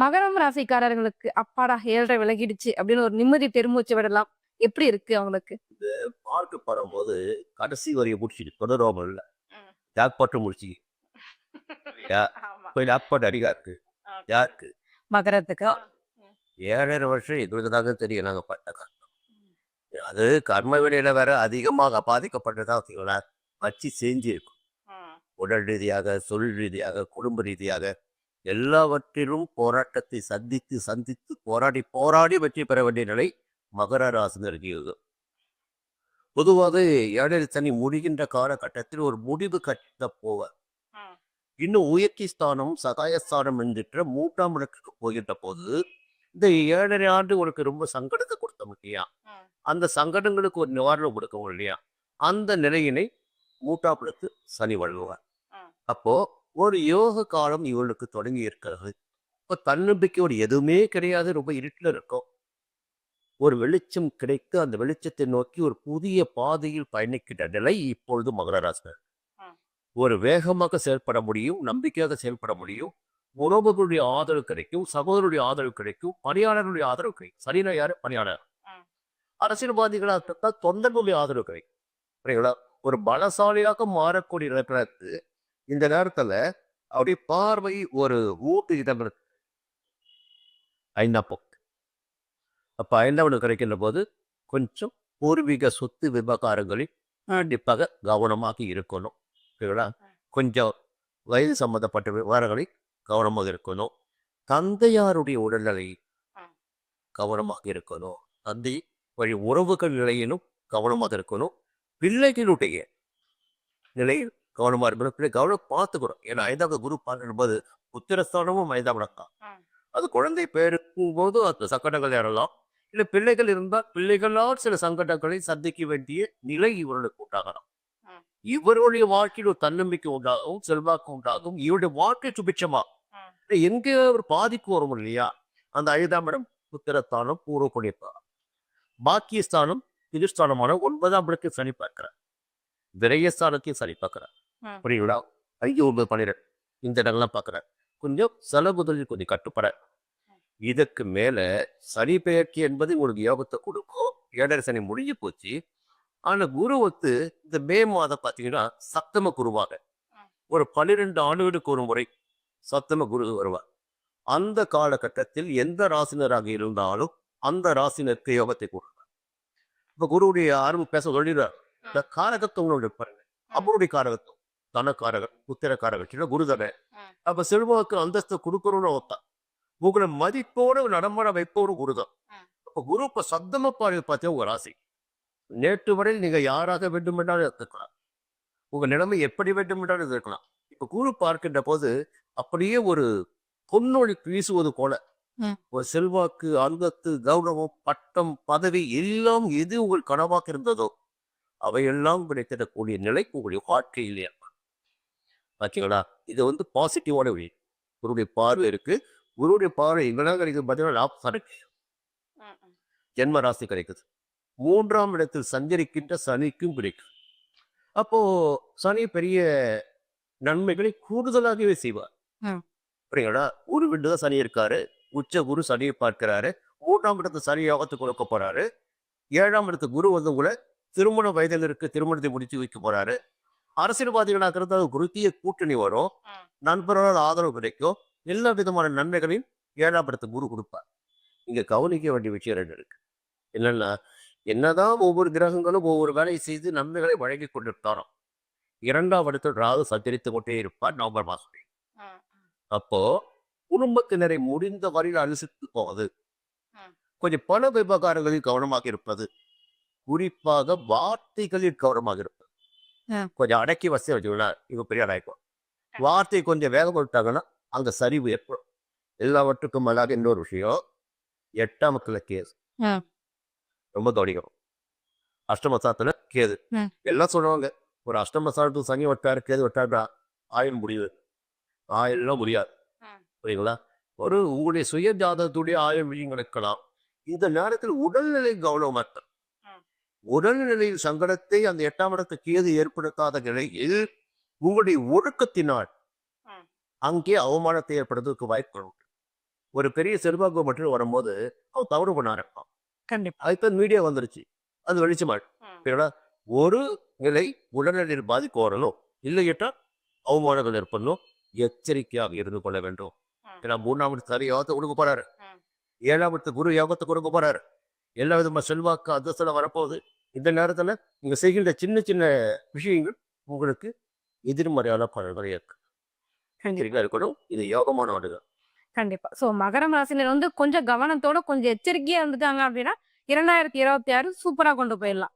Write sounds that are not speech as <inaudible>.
மகரம் ராசிக்காரர்களுக்கு அப்பாடா ஏழ்ரை விலகிடுச்சு அப்படின்னு ஒரு நிம்மதி பெருமூச்சு விடலாம். எப்படி இருக்கு அவங்களுக்கு? பார்க்க படும்போது கடைசி வரைய முடிச்சுட்டு தொடராமல் இல்லை. ஜாக்பாட்டும் முடிச்சு போய் <laughs> ஜாக்பாட் அதிகா இருக்கு? யாருக்கு? மகரத்துக்கு. ஏழரை வருஷம் எங்களுக்குதாங்க தெரியும். நாங்க பட்ட கஷ்டம். அது கர்ம வினையில வேற அதிகமாக பாதிக்கப்பட்டதா வச்சுக்கோங்களா வச்சு செஞ்சு இருக்கும் உடல் ரீதியாக சொல் ரீதியாக குடும்ப ரீதியாக. எல்லாவற்றிலும் போராட்டத்தை சந்தித்து சந்தித்து போராடி போராடி வெற்றி பெற வேண்டிய நிலை மகர ராசினருக்கு பொதுவாக ஏழரை சனி முடிகின்ற காலகட்டத்தில் ஒரு முடிவு கட்ட போவார் இன்னும் உயர்ச்சி ஸ்தானம் சகாயஸ்தானம் என்கின்ற மூன்றாம் இடத்துக்கு போகின்ற போது இந்த ஏழரை ஆண்டு உனக்கு ரொம்ப சங்கடத்தை கொடுத்தோம் இல்லையா. அந்த சங்கடங்களுக்கு ஒரு நிவாரணம் கொடுக்கவும் இல்லையா? அந்த நிலையினை இடத்து சனி வழங்குவார். அப்போ ஒரு யோக காலம் இவளுக்கு தொடங்கி இருக்கிறது. இப்போ தன்னம்பிக்கையோடு எதுவுமே கிடையாது. ரொம்ப இருட்டில் இருக்கும். ஒரு வெளிச்சம் கிடைத்து அந்த வெளிச்சத்தை நோக்கி ஒரு புதிய பாதையில் பயணிக்கின்ற நிலை இப்பொழுது மகர. ஒரு வேகமாக செயல்பட முடியும் நம்பிக்கையாக செயல்பட முடியும். உறவுகளுடைய ஆதரவு கிடைக்கும் சகோதரருடைய ஆதரவு கிடைக்கும் பணியாளர்களுடைய ஆதரவு கிடைக்கும். சரினா யாரு? பணியாளர். அரசியல்வாதிகளாக தொண்டர்களுடைய ஆதரவு கிடைக்கும். சரிங்களா ஒரு பலசாலியாக மாறக்கூடிய இந்த நேரத்துல அவருடைய பார்வை ஒரு ஊட்டு இடம் இருக்கு. ஐந்தாம் போக்கு அப்ப ஐந்தாம் கிடைக்கின்ற போது கொஞ்சம் பூர்வீக சொத்து விவகாரங்களில் கண்டிப்பாக கவனமாக இருக்கணும். சரிங்களா? கொஞ்சம் வயது சம்பந்தப்பட்ட விவகாரங்களில் கவனமாக இருக்கணும். தந்தையாருடைய உடல்நிலை. கவனமாக இருக்கணும். தந்தை வழி உறவுகள் நிலையிலும் கவனமாக இருக்கணும். பிள்ளைகளுடைய நிலையில் கவனமா இருக்கணும் கவனம் பார்த்துக்கிறோம் ஏன்னா ஐந்தாவது குரு பார்க்கும்போது புத்திரஸ்தானமும் ஐந்தாம் இடம். அது குழந்தை பேருக்கும் போது அந்த சங்கடங்கள் ஏறலாம். இல்லை பிள்ளைகள் இருந்தால் பிள்ளைகளால் சில சங்கடங்களை சந்திக்க வேண்டிய நிலை இவர்களுக்கு உண்டாகலாம். இவருடைய வாழ்க்கையில் ஒரு தன்னம்பிக்கை உண்டாகும் செல்வாக்கு உண்டாகும் இவருடைய வாழ்க்கை சுபிட்சமா? ம். எங்க ஒரு பாதிப்பு வரும் இல்லையா? அந்த ஐந்தாம் இடம் புத்திரஸ்தானம் பூர்வ புண்ணியஸ்தானம் பாக்கியஸ்தானம் திதிஸ்தானமான ஒன்பதாம் இடத்தை சனி பார்க்கிறார். விரயஸ்தானத்தையும் சனி பார்க்கிறார். புரியுங்களா ஐந்து ஒன்பது பன்னிரெண்டு. இந்த இடங்கள்லாம் பார்க்கிறார் கொஞ்சம் செலவுதல் கொஞ்சம் கட்டுப்பட. இதுக்கு மேல சனி பெயர்ச்சி என்பது உங்களுக்கு யோகத்தை கொடுக்கும். ஏழரை சனி முடிஞ்சு போச்சு. ஆனா குரு வந்து இந்த மே மாதம் பார்த்தீங்கன்னா சப்தம குருவாக ஒரு பன்னிரெண்டு ஆண்டுகளுக்கு ஒரு முறை சப்தம குரு வருவார். அந்த காலகட்டத்தில் எந்த ராசினராக இருந்தாலும் அந்த ராசினருக்கு யோகத்தை கொடுப்பார். இப்ப குருவுடைய ஆரம்பம் பேச சொல்லிடுறார். இந்த காரகத்துவம் பாருங்க. அவருடைய காரகத்துவம். தனக்காரகர் புத்திரக்காரகர் குரு தானே ம். அப்ப செல்வாக்கு அந்தஸ்து கொடுக்கணும்னு ஒத்தான் உங்களை மதிப்போடு நடமாட வைப்போரும் குரு தான் ம். அப்ப குரு இப்ப சத்தம பாரு பார்த்தா உங்க ராசி? நேற்று வரையில் நீங்க யாராக வேண்டுமென்றாலும் இருக்கலாம் உங்க நிலைமை எப்படி வேண்டுமென்றாலும் இருக்கலாம் இப்ப குரு பார்க்கின்ற போது அப்படியே ஒரு பொன்னொழி வீசுவது போல. ஒரு செல்வாக்கு அந்தத்து கௌரவம் பட்டம் பதவி எல்லாம் எது உங்கள் கனவாக இருந்ததோ அவையெல்லாம் கிடைத்திடக்கூடிய நிலை உங்களுடைய வாழ்க்கையில் ஏற்படும் பார்த்தீங்களா இது வந்து பாசிட்டிவான வழி. குருடைய பார்வை இருக்கு. குருடைய பார்வை எங்கன்னா கிடைக்குது பார்த்தீங்கன்னா லாபம் ஜென்ம ராசி கிடைக்குது. மூன்றாம் இடத்தில் சஞ்சரிக்கின்ற சனிக்கும் கிடைக்கும். அப்போ சனி பெரிய நன்மைகளை கூடுதலாகவே செய்வார். புரியுங்களா ஒரு வீட்டு தான் சனி இருக்காரு. உச்ச குரு சனியை பார்க்கிறாரு. மூன்றாம் இடத்து சனி யோகத்துக்கு கொடுக்க போறாரு. ஏழாம் இடத்து குரு வந்து உங்களை திருமண வயதில் இருக்கு. திருமணத்தை முடித்து வைக்க போறாரு. அரசியல்வாதிகளாக இருந்தால் குருத்திய கூட்டணி வரும். நண்பர்களால் ஆதரவு கிடைக்கும். எல்லா விதமான நன்மைகளையும் ஏழாம் இடத்து குரு கொடுப்பார். இங்க கவனிக்க வேண்டிய விஷயம் ரெண்டு இருக்கு. என்னன்னா என்னதான் ஒவ்வொரு கிரகங்களும் ஒவ்வொரு வேலையை செய்து நன்மைகளை வழங்கி கொண்டிருத்தாரோ இரண்டாம் இடத்தில் ராகு சஞ்சரித்து கொண்டே இருப்பார் நவம்பர் மாசம். அப்போ குடும்பத்தினரை முடிந்த வரையில் அனுசரித்து போவது. கொஞ்சம் பண விவகாரங்களில் கவனமாக இருப்பது. குறிப்பாக வார்த்தைகளில் கவனமாக இருப்பது. கொஞ்சம் அடக்கி வசதி வச்சுக்கலாம் இவங்க பெரிய அடைக்கும் வார்த்தை கொஞ்சம் வேகம் விட்டாங்கன்னா அங்க சரிவு ஏற்படும். எல்லாவற்றுக்கும் மேலாக இன்னொரு விஷயம். எட்டாம் கேஸ். ரொம்ப கவனிக்கணும். அஷ்டமசாத்துல கேது. எல்லாம் சொல்லுவாங்க. ஒரு அஷ்டமசாலத்து சனி வட்டாரு கேது வட்டாருடா ஆயுள் முடியுது. ஆயுள்லாம் முடியாது. புரியுங்களா ஒரு உங்களுடைய சுய ஜாதகத்துடைய ஆயுள் இருக்கலாம் இந்த நேரத்தில் உடல்நிலை கவனமற்ற ம். உடல்நிலையில் சங்கடத்தை அந்த எட்டாம் இடத்து கேது ஏற்படுத்தாத நிலையில் உங்களுடைய ஒழுக்கத்தினால். அங்கே அவமானத்தை ஏற்படுவதற்கு வாய்ப்பு உண்டு. ஒரு பெரிய செல்வாக்கு மட்டும் வரும்போது அவன் தவறு பண்ண ஆரம்பிப்பான் கண்டிப்பா. அதுக்கு மீடியா வந்துருச்சு. அது வெளிச்சமாடு ஏன்னா ஒரு நிலை உடல்நிலையில் பாதிக்க வரணும் இல்லையிட்டால் அவமானங்கள் ஏற்படணும். எச்சரிக்கையாக இருந்து கொள்ள வேண்டும். ஏன்னா மூணாம் சரி யோகத்தை கொடுக்க போறாரு. ஏழாம் குரு யோகத்தை கொடுக்க போறாரு. எல்லா விதமான செல்வாக்கு அதிர்ஷ்டம் வரப்போகுது. இந்த நேரத்துல நீங்க செய்கின்ற சின்ன சின்ன விஷயங்கள் உங்களுக்கு எதிர்மறையான பலன்களை இருக்கு இருக்கணும் இது யோகமான ஆடுகள் கண்டிப்பா. சோ மகரம் ராசினர் வந்து கொஞ்சம் கவனத்தோட கொஞ்சம் எச்சரிக்கையா இருந்துட்டாங்க அப்படின்னா இரண்டாயிரத்தி இருபத்தி ஆறு சூப்பரா கொண்டு போயிடலாம்.